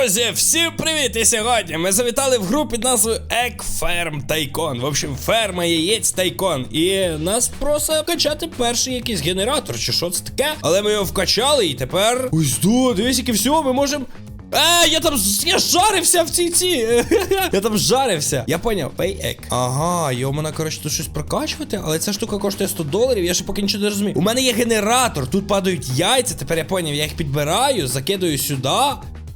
Друзі, всім привіт! І сьогодні ми завітали в гру під назвою Egg Farm Tycoon. В общем, ферма яєць Тайкон. І нас просить вкачати перший якийсь генератор, чи що це таке. Але ми його вкачали, і тепер. Ось до, дивись, яке все, ми можемо. Е, я там я жарився в цій ці. я там жарився. Я поняв, egg. Ага, його можна, коротше, тут щось прокачувати, але ця штука коштує 100 доларів, я ще поки нічого не розумію. У мене є генератор, тут падають яйця, тепер я поняв, я їх підбираю, закидаю сюди.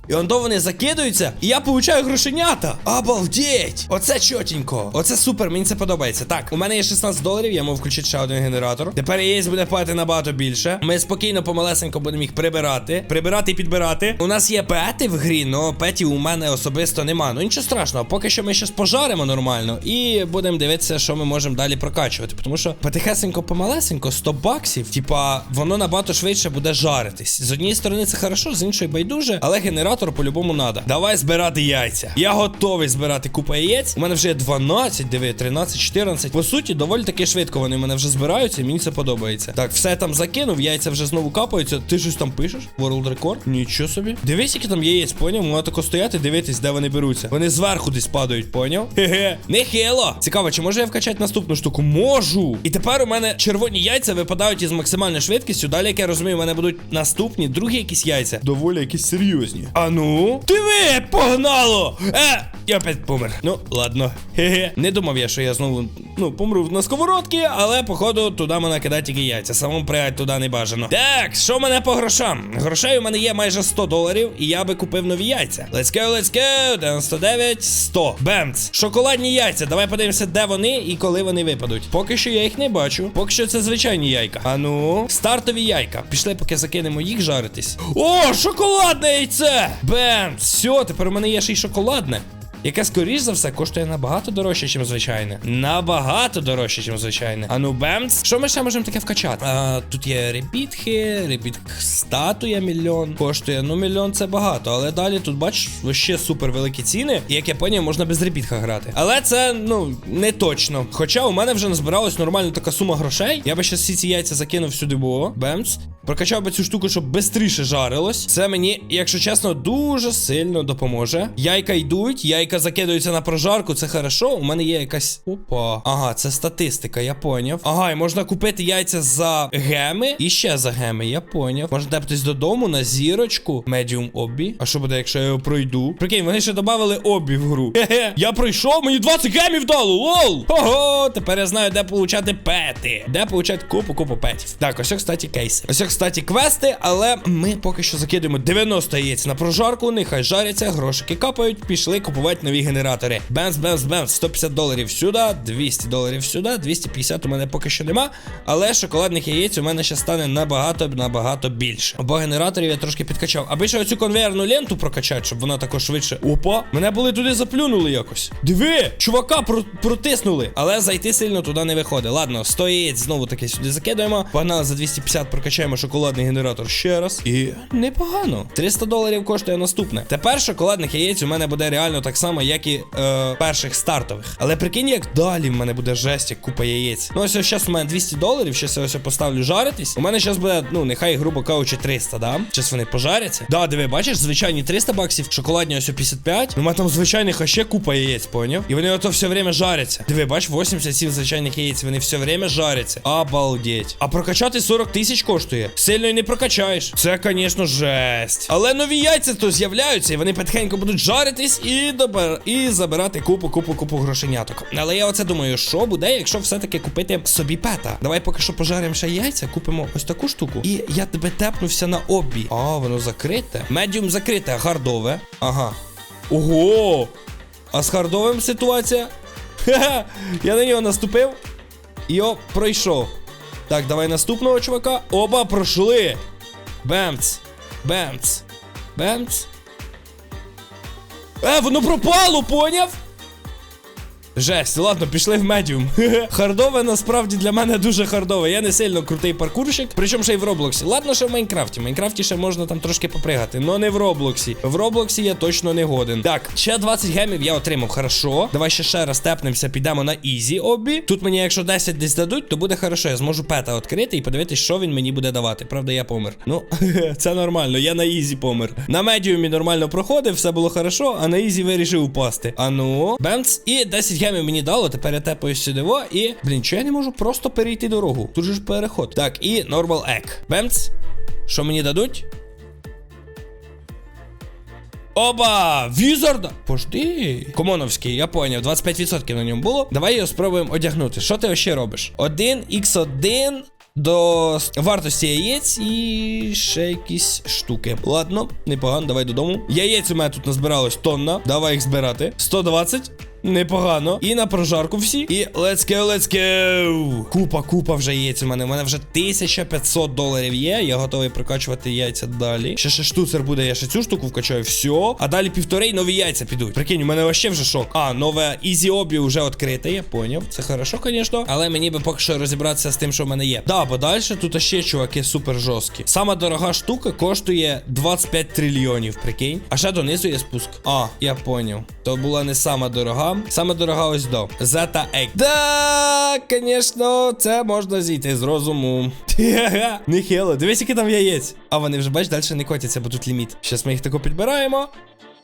І он до вони закидаються, і я получаю грошенята. Обалдеть! Оце чотенько. Оце супер, мені це подобається. Так, у мене є 16 доларів, я можу включити ще один генератор. Тепер яєць буде падати набагато більше. Ми спокійно, помалесенько будемо їх прибирати. Прибирати і підбирати. У нас є пети в грі, але петів у мене особисто нема. Ну нічого страшного, поки що ми щас пожаримо нормально і будемо дивитися, що ми можемо далі прокачувати. Тому що потихесенько, помалесенько, 100 баксів, типа, воно набагато швидше буде жаритись. З однієї сторони це хорошо, з іншої байдуже, але генератор по-любому надо. Давай збирати яйця. Я готовий збирати купу яєць. У мене вже є 12, диви, 13, 14. По суті, доволі таки швидко вони мене вже збираються, мені це подобається. Так, все там закинув, яйця вже знову капаються. Ти щось там пишеш? World Record? Нічого собі. Дивись, які там яєць, поняв? Можна тако стояти, дивитись, де вони беруться. Вони зверху десь падають, поняв? Хе-хе. Нехило. Цікаво, чи можу я вкачати наступну штуку? Можу. І тепер у мене червоні яйця випадають із максимальною швидкістю. Далі, як я розумію, у мене будуть наступні, другі якісь яйця. Доволі якісь серйозні. А ну? Диви, погнало! Е, я опять помер. Ну, ладно. Хе-хе. Не думав я, що я знову ну, помру на сковородці, але походу туди мене кидати тільки яйця. Самому пригати туди не бажано. Так, що в мене по грошам? Грошей у мене є майже 100 доларів, і я би купив нові яйця. Let's go, let's go. 99, 100. Бемц. Шоколадні яйця. Давай подивимося, де вони і коли вони випадуть. Поки що я їх не бачу. Поки що це звичайні яйка. А ну, стартові яйка. Пішли, поки закинемо їх жаритись. О, шоколадне яйце! Бемц. Все, тепер у мене є ще й шоколадне. Яке, скоріш за все, коштує набагато дорожче, ніж звичайне. Набагато дорожче, ніж звичайне. А ну бемц. Що ми ще можемо таке вкачати? А, тут є ребітхи, ребіт статуя мільйон. Коштує, ну мільйон це багато. Але далі тут, бачиш, ще супер великі ціни. І як я поняв, можна без ребітха грати. Але це, ну, не точно. Хоча у мене вже назбиралась нормально така сума грошей. Я би ще всі ці яйця закинув сюди, було. Бемц. Прокачав би цю штуку, щоб швидше жарилось. Це мені, якщо чесно, дуже сильно допоможе. Яйка йдуть, яйка закидаються на прожарку, це хорошо. У мене є якась. Опа. Ага, це статистика, я поняв. Ага, і можна купити яйця за геми і ще за геми, я поняв. Можна дептись додому на зірочку. Медіум обі. А що буде, якщо я його пройду? Прикинь, вони ще додали обі в гру. Хе-хе. Я пройшов, мені 20 гемів дало. Лол. Ого, тепер я знаю, де получати пети. Де получати купу, купу петів. Так, ось, кстати, кейси. Ось, кстати, квести, але ми поки що закидуємо 90 яєць на прожарку, нехай жаряться, грошики капають, пішли купувати нові генератори. Бенз, бенз, бенз, 150 доларів сюди, 200 доларів сюди, 250 у мене поки що нема. Але шоколадних яєць у мене ще стане набагато набагато більше. Бо генераторів я трошки підкачав. Аби ще оцю конвейерну ленту прокачати, щоб вона також швидше. Опа! Мене були туди заплюнули якось. Диви! Чувака про протиснули. Але зайти сильно туди не виходить. Ладно, 100 яєць знову таки сюди закидуємо. Погнали за 250, прокачаємо шоколадний генератор ще раз. І непогано. 300 доларів коштує наступне. Тепер шоколадних яєць у мене буде реально так само, як і е, перших стартових. Але прикинь, як далі в мене буде жесть, як купа яєць. Ну ось зараз у мене 200 доларів, щас я ось поставлю жаритись. У мене зараз буде, ну, нехай, грубо кажучи, 300, да? Зараз вони пожаряться. Да, диви, бачиш, звичайні 300 баксів, шоколадні ось 55. Ну, у мене там звичайних а ще купа яєць, поняв? І вони ото все время жаряться. Диви, бач, 87 звичайних яєць, вони все время жаряться. Обалдеть. А прокачати 40 тисяч коштує. Сильно і не прокачаєш. Це, звісно, жесть. Але нові яйця то з'являються, і вони потихеньку будуть жаритись і добер... і забирати купу, купу, купу грошеняток. Але я оце думаю, що буде, якщо все-таки купити собі пета. Давай поки що пожаримо ще яйця, купимо ось таку штуку. І я тебе тепнувся на обі. А, воно закрите. Медіум закрите, гардове. Ага. Ого! А з хардовим ситуація? Ха-ха! Я на нього наступив. І о, пройшов. Так, давай наступного чувака. Оба пройшли. Бемц. Бемц. Бемц. Е, воно пропало, поняв? Жесть, ладно, пішли в медіум. Хардове насправді для мене дуже хардове. Я не сильно крутий паркурщик, причому ще й в Роблоксі. Ладно, що в Майнкрафті. В Майнкрафті ще можна там трошки попригати, але не в Роблоксі. В Роблоксі я точно не годен. Так, ще 20 гемів я отримав. Хорошо. Давай ще ще раз тепнемося, підемо на ізі обі. Тут мені, якщо 10 десь дадуть, то буде хорошо. Я зможу пета відкрити і подивитись, що він мені буде давати. Правда, я помер. Ну, це нормально, я на ізі помер. На медіумі нормально проходив, все було хорошо, а на ізі вирішив упасти. А ну, бемц. І 10 гемів мені дало. Тепер я тепаю сюди. І, блін, що я не можу просто перейти дорогу? Тут же ж переход. Так, і Normal Egg. Бемц. Що мені дадуть? Оба! Візарда! Пожди. Комоновський, я поняв, 25% на ньому було. Давай його спробуємо одягнути. Що ти ще робиш? 1 x 1 до вартості яєць і ще якісь штуки. Ладно, непогано, давай додому. Яєць у мене тут назбиралось тонна. Давай їх збирати. 120. Непогано. І на прожарку всі. І let's go, let's go. Купа, купа вже яєць у мене. У мене вже 1500 доларів є. Я готовий прокачувати яйця далі. Ще ще штуцер буде, я ще цю штуку вкачаю. Все. А далі півтори нові яйця підуть. Прикинь, у мене вообще вже шок. А, нове Easy Obby вже відкрите, я поняв. Це хорошо, звісно. Але мені би поки що розібратися з тим, що в мене є. Да, бо далі тут ще чуваки супер жорсткі. Сама дорога штука коштує 25 трильйонів, прикинь. А ще донизу є спуск. А, я поняв. То була не сама дорога. Саме дорога ось до. Зета Ек. Да, звісно, це можна зійти з розуму. Нехило. Дивись, який там яєць. А вони вже бач, далі не котяться, бо тут ліміт. Зараз ми їх тако підбираємо.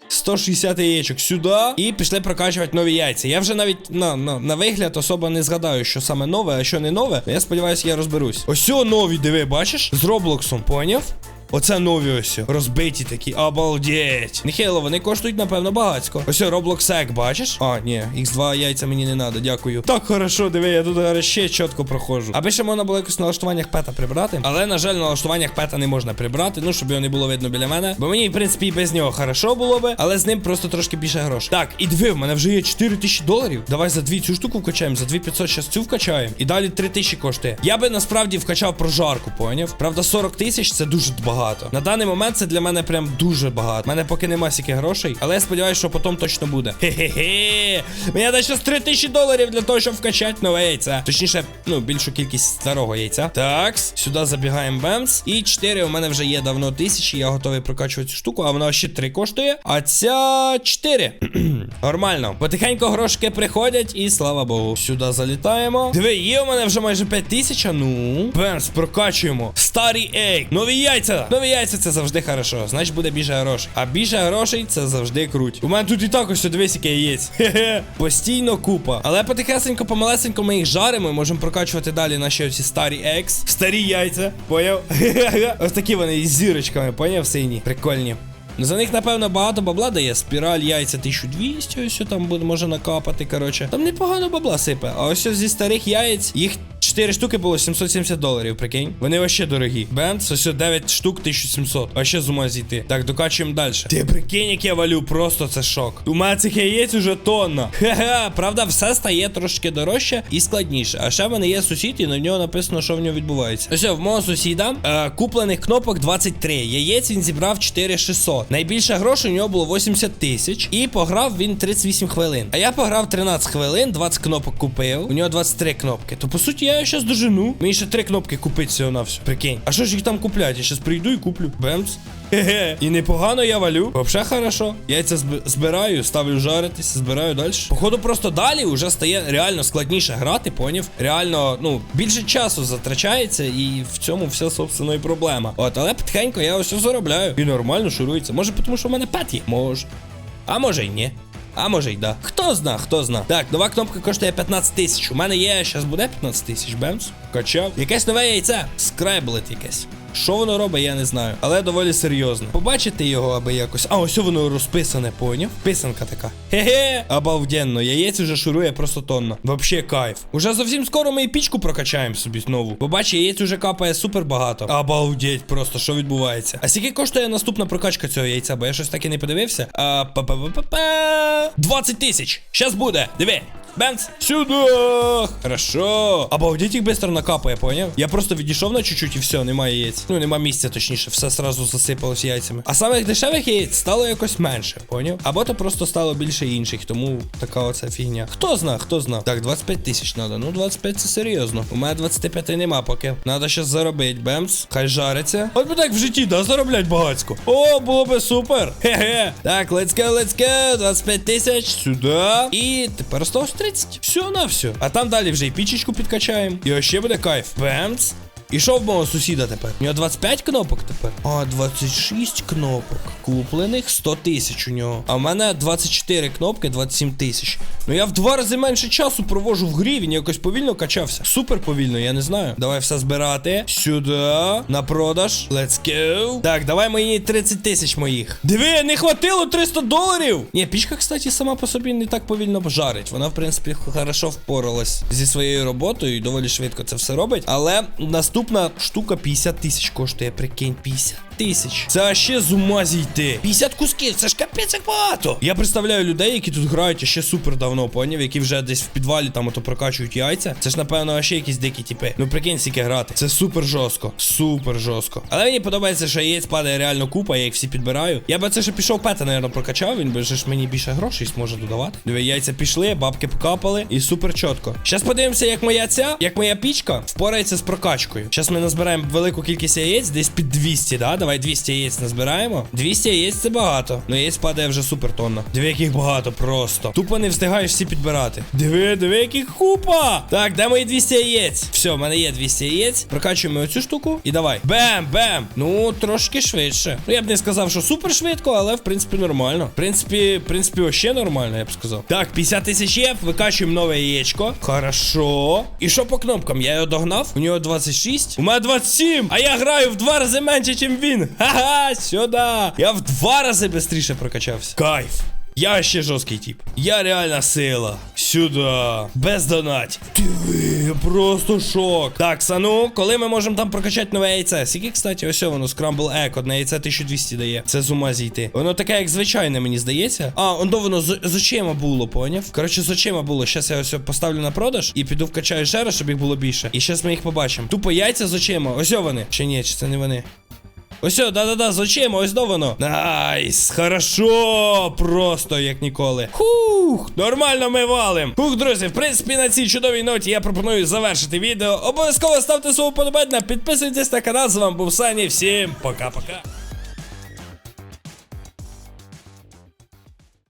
160 яєчок сюди. І пішли прокачувати нові яйця. Я вже навіть на, на, на вигляд особо не згадаю, що саме нове, а що не нове. Я сподіваюся, я розберусь. Ось о, нові, диви, бачиш? З Роблоксом, поняв? Оце нові ось. Розбиті такі. Обалдеть. Нехило, вони коштують, напевно, багацько. Ось Egg, бачиш? А, ні, X2 яйця мені не треба, дякую. Так хорошо, диви, я тут зараз ще чітко проходжу. Аби ще можна було якось в налаштуваннях пета прибрати. Але, на жаль, налаштуваннях пета не можна прибрати, ну, щоб його не було видно біля мене. Бо мені, в принципі, і без нього хорошо було би, але з ним просто трошки більше грошей. Так, і диви, в мене вже є 4 тисячі доларів. Давай за дві цю штуку вкачаємо, за 2500 зараз цю вкачаємо. І далі 3 тисячі коштує. Я би насправді вкачав прожарку, поняв? Правда, 40 тисяч це дуже багато. На даний момент це для мене прям дуже багато. У мене поки нема стільки грошей, але я сподіваюся, що потім точно буде. Хе-хе-хе. Мені дай щас 3 тисячі доларів для того, щоб вкачати нове яйце. Точніше, ну, більшу кількість старого яйця. Так, сюди забігаємо бемс. І 4 у мене вже є давно тисячі. Я готовий прокачувати цю штуку, а вона ще 3 коштує. А ця 4. Нормально. Потихеньку грошки приходять, і слава Богу. Сюди залітаємо. Диви, є у мене вже майже 5 тисяч. Ну. Бемс, прокачуємо. Старий ейк. Нові яйця. Нові яйця це завжди хорошо. Значить буде більше грошей. А більше грошей це завжди круть. У мене тут і так ось дивись, яке яєць. Хе-хе. Постійно купа. Але потихесенько, помалесенько ми їх жаримо можемо прокачувати далі наші оці старі екс. Старі яйця. Поняв? Ось такі вони із зірочками, поняв сині. Прикольні. Ну, За них, напевно, багато бабла дає. Спіраль яйця 1200, ось там буде може накапати. Коротше. Там непогано бабла сипе. А ось зі старих яєць їх 4 штуки було 770 доларів, прикинь. Вони вообще дорогі. Бенц, ось 9 штук 1700. А ще з ума зійти. Так, докачуємо далі. Ти прикинь, як я валю, просто це шок. У мене цих яєць уже тонна. Хе-хе, правда, все стає трошки дорожче і складніше. А ще в мене є сусід, і на нього написано, що в нього відбувається. Ось в мого сусіда е, куплених кнопок 23. Яєць він зібрав 4600. Найбільше грошей у нього було 80 тисяч. І пограв він 38 хвилин. А я пограв 13 хвилин, 20 кнопок купив. У нього 23 кнопки. То по суті я щас дожену. Мені ще 3 кнопки купити всього на все. Прикинь. А що ж їх там купляти? Я щас прийду і куплю. Бемс. Хе-хе. І непогано я валю. Вообще хорошо. Яйця зб- збираю, ставлю жаритись, збираю далі. Походу, просто далі вже стає реально складніше грати, поняв? Реально, ну, більше часу затрачається, і в цьому вся, собственно, і проблема. От, але потихеньку я ось заробляю. І нормально шурується. Може, тому що в мене пет є? Може. А може й ні. А може й да. Хто зна, хто зна. Так, нова кнопка коштує 15 тисяч. У мене є, зараз буде 15 тисяч, бемс. Качав. Якесь нове яйце. Скрайблет якесь. Що воно робить, я не знаю. Але доволі серйозно. Побачите його аби якось. А, ось воно розписане, поняв? Писанка така. Хе-хе, обалденно. Яєць уже шурує просто тонно. Вообще кайф. Уже зовсім скоро ми і пічку прокачаємо собі знову. Бо бач, яєць уже капає супер багато. Обалдеть, просто що відбувається. А скільки коштує наступна прокачка цього яйця? Бо я щось так і не подивився. А, па-па-па-па-па. 20 тисяч. Щас буде. Диви. Бенс, сюда! Хорошо. Обалдеть их быстро накапає, поняв? Я просто відійшов на чуть-чуть і все, немає яєць. Ну, нема місця, точніше, все сразу засипалось яйцями. А самих дешевих яєць стало якось менше, поняв? Або то просто стало більше інших, тому така оця фігня. Хто зна, хто зна. Так, 25 тисяч треба. Ну, 25 це серйозно. У мене 25 нема поки. Надо ще заробити, бемс. Хай жариться. От би так в житті, да, зароблять багацько. О, було би супер. Хе-хе. Так, let's go, let's go. 25 тисяч. Сюди. І тепер 103. 11. Все на все. А там далі вже і пічечку підкачаємо. І ще буде кайф. Бемц. І що в мого сусіда тепер? У нього 25 кнопок тепер? А, 26 кнопок. Куплених 100 тисяч у нього. А в мене 24 кнопки, 27 тисяч. Ну я в два рази менше часу провожу в грі, він якось повільно качався. Супер повільно, я не знаю. Давай все збирати. Сюди. На продаж. Let's go. Так, давай мені 30 тисяч моїх. Диви, не хватило 300 доларів. Ні, пічка, кстати, сама по собі не так повільно жарить. Вона, в принципі, хорошо впоралась зі своєю роботою і доволі швидко це все робить. Але Ступна штука 50 тысяч, ще прикинь. 50 тисяч. Це ще з ума зійти. 50 кусків, це ж капець як багато. Я представляю людей, які тут грають ще супер давно, поняв, які вже десь в підвалі там ото прокачують яйця. Це ж, напевно, ще якісь дикі типи. Ну прикинь, скільки грати. Це супер жорстко. Супер жорстко. Але мені подобається, що яєць падає реально купа, я їх всі підбираю. Я би це ще пішов пета, напевно, прокачав. Він би ж мені більше грошей зможе додавати. Диви, яйця пішли, бабки покапали і супер чітко. Зараз подивимося, як моя ця, як моя пічка впорається з прокачкою. Зараз ми назбираємо велику кількість яєць, десь під 200, да? Давай 200 яєць назбираємо. 200 яєць це багато. Ну яєць падає вже супер тонна. Диви, яких багато просто. Тупо не встигаєш всі підбирати. Диви, диви, яких купа. Так, де мої 200 яєць? Все, в мене є 200 яєць. Прокачуємо оцю штуку і давай. Бем, бем. Ну, трошки швидше. Ну, я б не сказав, що супер швидко, але в принципі нормально. В принципі, в принципі, вообще нормально, я б сказав. Так, 50 тисяч є, викачуємо нове яєчко. Хорошо. І що по кнопкам? Я його догнав. У нього 26. У мене 27. А я граю в два рази менше, ніж він. Ха-ха, сюди. Я в два рази швидше прокачався. Кайф. Я ще жорсткий тип. Я реальна сила. Сюди. Без донатів. Диви, просто шок. Так, сану, коли ми можемо там прокачати нове яйце? Скільки, кстати, ось воно, Scramble Egg, одне яйце 1200 дає. Це з ума зійти. Воно таке, як звичайне, мені здається. А, он до воно з, з очима було, поняв? Коротше, з очима було. Щас я ось поставлю на продаж і піду вкачаю ще раз, щоб їх було більше. І щас ми їх побачимо. Тупо яйця з очима. Ось вони. Чи ні, чи це не вони? Ось, да-да-да, з ось до воно. Найс, хорошо, просто як ніколи. Хух, нормально ми валим. Хух, друзі, в принципі, на цій чудовій ноті я пропоную завершити відео. Обов'язково ставте свого подобання, підписуйтесь на канал. З вами був Сані. Всім пока-пока.